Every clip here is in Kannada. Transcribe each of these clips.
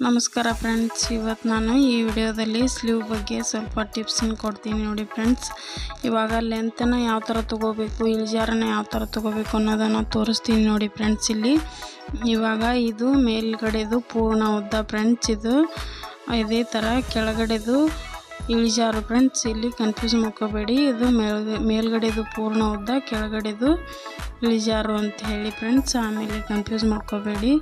ನಮಸ್ಕಾರ ಫ್ರೆಂಡ್ಸ್ ಇವತ್ತು ನಾನು ಈ ವಿಡಿಯೋದಲ್ಲಿ ಸ್ಲೀವ್ ಬಗ್ಗೆ ಸ್ವಲ್ಪ ಟಿಪ್ಸನ್ನು ಕೊಡ್ತೀನಿ ನೋಡಿ ಫ್ರೆಂಡ್ಸ್ ಇವಾಗ ಲೆಂತನ ಯಾವ ಥರ ತೊಗೋಬೇಕು ಇಳಿಜಾರನ ಯಾವ ಥರ ತೊಗೋಬೇಕು ಅನ್ನೋದನ್ನು ತೋರಿಸ್ತೀನಿ ನೋಡಿ ಫ್ರೆಂಡ್ಸ್ ಇಲ್ಲಿ. ಇವಾಗ ಇದು ಮೇಲ್ಗಡೆದು ಪೂರ್ಣ ಉದ್ದ ಫ್ರೆಂಡ್ಸ್ ಇದು ಇದೇ ಥರ ಕೆಳಗಡೆದು ಇಳಿಜಾರು ಫ್ರೆಂಡ್ಸ್ ಇಲ್ಲಿ ಕನ್ಫ್ಯೂಸ್ ಮಾಡ್ಕೋಬೇಡಿ. ಇದು ಮೇಲ್, ಮೇಲ್ಗಡೆದು ಪೂರ್ಣ ಉದ್ದ, ಕೆಳಗಡೆದು ಇಳಿಜಾರು ಅಂತ ಹೇಳಿ ಫ್ರೆಂಡ್ಸ್ ಆಮೇಲೆ ಕನ್ಫ್ಯೂಸ್ ಮಾಡ್ಕೋಬೇಡಿ.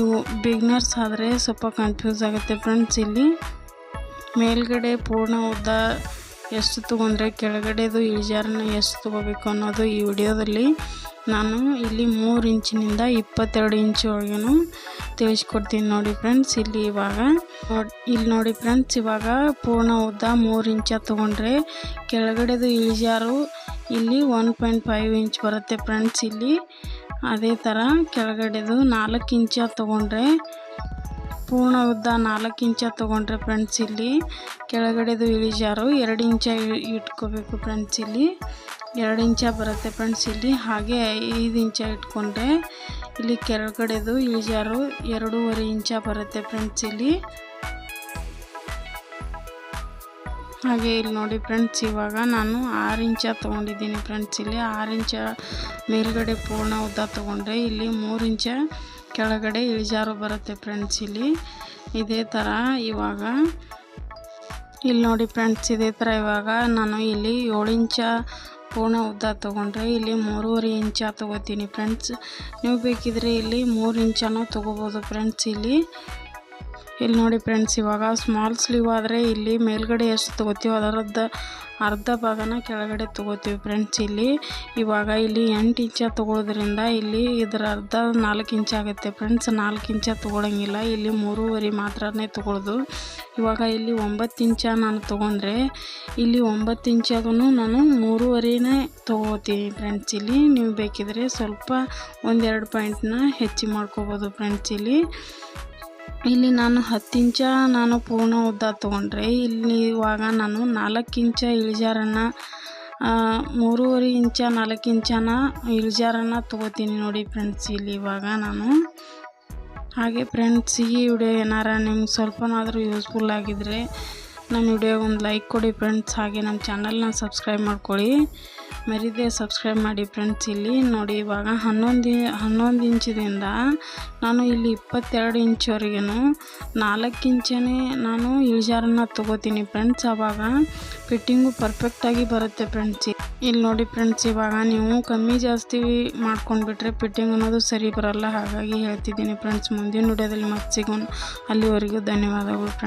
ಇವು ಬಿಗ್ನರ್ಸ್ ಆದರೆ ಸ್ವಲ್ಪ ಕನ್ಫ್ಯೂಸ್ ಆಗುತ್ತೆ ಫ್ರೆಂಡ್ಸ್ ಇಲ್ಲಿ. ಮೇಲ್ಗಡೆ ಪೂರ್ಣ ಉದ್ದ ಎಷ್ಟು ತೊಗೊಂಡ್ರೆ ಕೆಳಗಡೆದು ಇಳಿಜಾರನ್ನ ಎಷ್ಟು ತೊಗೋಬೇಕು ಅನ್ನೋದು ಈ ವಿಡಿಯೋದಲ್ಲಿ ನಾನು ಇಲ್ಲಿ ಮೂರು ಇಂಚಿನಿಂದ ಇಪ್ಪತ್ತೆರಡು ಇಂಚ್ವರೆಗೂ ತಿಳಿಸ್ಕೊಡ್ತೀನಿ ನೋಡಿ ಫ್ರೆಂಡ್ಸ್ ಇಲ್ಲಿ ಇವಾಗ. ಇಲ್ಲಿ ನೋಡಿ ಫ್ರೆಂಡ್ಸ್ ಇವಾಗ ಪೂರ್ಣ ಉದ್ದ ಮೂರು ಇಂಚ ತೊಗೊಂಡ್ರೆ ಕೆಳಗಡೆದು ಇಳಿಜಾರು ಇಲ್ಲಿ ಒನ್ ಪಾಯಿಂಟ್ ಫೈವ್ ಇಂಚ್ ಬರುತ್ತೆ ಫ್ರೆಂಡ್ಸ್ ಇಲ್ಲಿ. ಅದೇ ಥರ ಕೆಳಗಡೆದು ನಾಲ್ಕು ಇಂಚ ತೊಗೊಂಡ್ರೆ ಪೂರ್ಣ ಉದ್ದ ನಾಲ್ಕು ಇಂಚ ತೊಗೊಂಡ್ರೆ ಫ್ರೆಂಡ್ಸ್ ಇಲ್ಲಿ. ಕೆಳಗಡೆದು ಇಳಿಜಾರು ಎರಡು ಇಂಚ ಇಟ್ಕೋಬೇಕು ಫ್ರೆಂಡ್ಸ್ ಇಲ್ಲಿ. ಎರಡು ಇಂಚ ಬರುತ್ತೆ ಫ್ರೆಂಡ್ಸ್ ಇಲ್ಲಿ. ಹಾಗೆ ಐದು ಇಂಚ ಇಟ್ಕೊಂಡ್ರೆ ಇಲ್ಲಿ ಕೆಳಗಡೆದು ಇಳಿಜಾರು ಎರಡೂವರೆ ಇಂಚ ಬರುತ್ತೆ ಫ್ರೆಂಡ್ಸ್ ಇಲ್ಲಿ. ಹಾಗೆ ಇಲ್ಲಿ ನೋಡಿ ಫ್ರೆಂಡ್ಸ್ ಇವಾಗ ನಾನು ಆರು ಇಂಚ ತೊಗೊಂಡಿದ್ದೀನಿ ಫ್ರೆಂಡ್ಸ್ ಇಲ್ಲಿ. ಆರು ಇಂಚ ಮೇಲ್ಗಡೆ ಪೂರ್ಣ ಉದ್ದ ತೊಗೊಂಡ್ರೆ ಇಲ್ಲಿ ಮೂರು ಇಂಚ ಕೆಳಗಡೆ ಇಳಿಜಾರು ಬರುತ್ತೆ ಫ್ರೆಂಡ್ಸ್ ಇಲ್ಲಿ. ಇದೇ ಥರ ಇವಾಗ ಇಲ್ಲಿ ನೋಡಿ ಫ್ರೆಂಡ್ಸ್ ಇದೇ ಥರ ಇವಾಗ ನಾನು ಇಲ್ಲಿ ಏಳು ಇಂಚ ಪೂರ್ಣ ಉದ್ದ ತೊಗೊಂಡ್ರೆ ಇಲ್ಲಿ ಮೂರುವರೆ ಇಂಚ ತೊಗೋತೀನಿ ಫ್ರೆಂಡ್ಸ್. ನೀವು ಬೇಕಿದ್ರೆ ಇಲ್ಲಿ ಮೂರು ಇಂಚನೂ ತೊಗೋಬೋದು ಫ್ರೆಂಡ್ಸ್ ಇಲ್ಲಿ. ಇಲ್ಲಿ ನೋಡಿ ಫ್ರೆಂಡ್ಸ್, ಇವಾಗ ಸ್ಮಾಲ್ ಸ್ಲೀವ್ ಆದರೆ ಇಲ್ಲಿ ಮೇಲ್ಗಡೆ ಎಷ್ಟು ತೊಗೋತೀವೋ ಅದರದ್ದು ಅರ್ಧ ಭಾಗನ ಕೆಳಗಡೆ ತೊಗೋತೀವಿ ಫ್ರೆಂಡ್ಸ್. ಇಲ್ಲಿ ಇವಾಗ ಇಲ್ಲಿ ಎಂಟು ಇಂಚ ತೊಗೊಳೋದ್ರಿಂದ ಇಲ್ಲಿ ಇದರ ಅರ್ಧ ನಾಲ್ಕು ಇಂಚ ಆಗುತ್ತೆ ಫ್ರೆಂಡ್ಸ್. ನಾಲ್ಕು ಇಂಚ ತೊಗೊಳಂಗಿಲ್ಲ, ಇಲ್ಲಿ ಮೂರುವರೆ ಮಾತ್ರನೇ ತೊಗೊಳ್ಳೋದು ಇವಾಗ ಇಲ್ಲಿ ಒಂಬತ್ತು ಇಂಚ ನಾನು ತೊಗೊಂಡ್ರೆ ಇಲ್ಲಿ ಒಂಬತ್ತು ಇಂಚಾಗೂ ನಾನು ಮೂರುವರೆನೇ ತೊಗೋತೀನಿ ಫ್ರೆಂಡ್ಸ್. ಇಲ್ಲಿ ನೀವು ಬೇಕಿದ್ರೆ ಸ್ವಲ್ಪ ಒಂದೆರಡು ಪಾಯಿಂಟ್ನ ಹೆಚ್ಚಿ ಮಾಡ್ಕೋಬೋದು ಫ್ರೆಂಡ್ಸ್. ಇಲ್ಲಿ ಇಲ್ಲಿ ನಾನು ಹತ್ತು ಇಂಚ ನಾನು ಪೂರ್ಣ ಉದ್ದ ತೊಗೊಂಡ್ರೆ, ಇಲ್ಲಿ ಇವಾಗ ನಾನು ನಾಲ್ಕು ಇಂಚ ಇಳಿಜಾರನ್ನು ಮೂರುವರೆ ಇಂಚ ನಾಲ್ಕು ಇಂಚನ ಇಳಿಜಾರನ್ನು ತೊಗೋತೀನಿ ನೋಡಿ ಫ್ರೆಂಡ್ಸ್ ಇಲ್ಲಿ ಇವಾಗ ನಾನು. ಹಾಗೆ ಫ್ರೆಂಡ್ಸ್ ಈ ವಿಡಿಯೋ ಏನಾರ ನಿಮ್ಗೆ ಸ್ವಲ್ಪನಾದರೂ ಯೂಸ್ಫುಲ್ ಆಗಿದ್ದರೆ ನಮ್ಮ ವಿಡಿಯೋಗೆ ಒಂದು ಲೈಕ್ ಕೊಡಿ ಫ್ರೆಂಡ್ಸ್ ಹಾಗೆ ನಮ್ಮ ಚಾನಲ್ನ ಸಬ್ಸ್ಕ್ರೈಬ್ ಮಾಡ್ಕೊಳ್ಳಿ. ಮರಿದೇ ಸಬ್ಸ್ಕ್ರೈಬ್ ಮಾಡಿ ಫ್ರೆಂಡ್ಸ್ ಇಲ್ಲಿ. ನೋಡಿ ಇವಾಗ ಹನ್ನೊಂದು ಹನ್ನೊಂದು ಇಂಚಿನಿಂದ ನಾನು ಇಲ್ಲಿ ಇಪ್ಪತ್ತೆರಡು ಇಂಚ್ವರೆಗೂ ನಾಲ್ಕು ಇಂಚನೇ ನಾನು ಇಳಿಜಾರನ್ನು ತೊಗೋತೀನಿ ಫ್ರೆಂಡ್ಸ್ ಆವಾಗ ಫಿಟ್ಟಿಂಗು ಪರ್ಫೆಕ್ಟಾಗಿ ಬರುತ್ತೆ ಫ್ರೆಂಡ್ಸ್ ಇಲ್ಲಿ ನೋಡಿ ಫ್ರೆಂಡ್ಸ್ ಇವಾಗ ನೀವು ಕಮ್ಮಿ ಜಾಸ್ತಿ ಮಾಡ್ಕೊಂಡ್ಬಿಟ್ರೆ ಫಿಟ್ಟಿಂಗ್ ಅನ್ನೋದು ಸರಿ ಬರಲ್ಲ. ಹಾಗಾಗಿ ಹೇಳ್ತಿದ್ದೀನಿ ಫ್ರೆಂಡ್ಸ್ ಮುಂದಿನ ವಿಡಿಯೋದಲ್ಲಿ ಮತ್ತೆ ಸಿಗೋಣ. ಅಲ್ಲಿವರೆಗೂ ಧನ್ಯವಾದಗಳು ಫ್ರೆಂಡ್ಸ್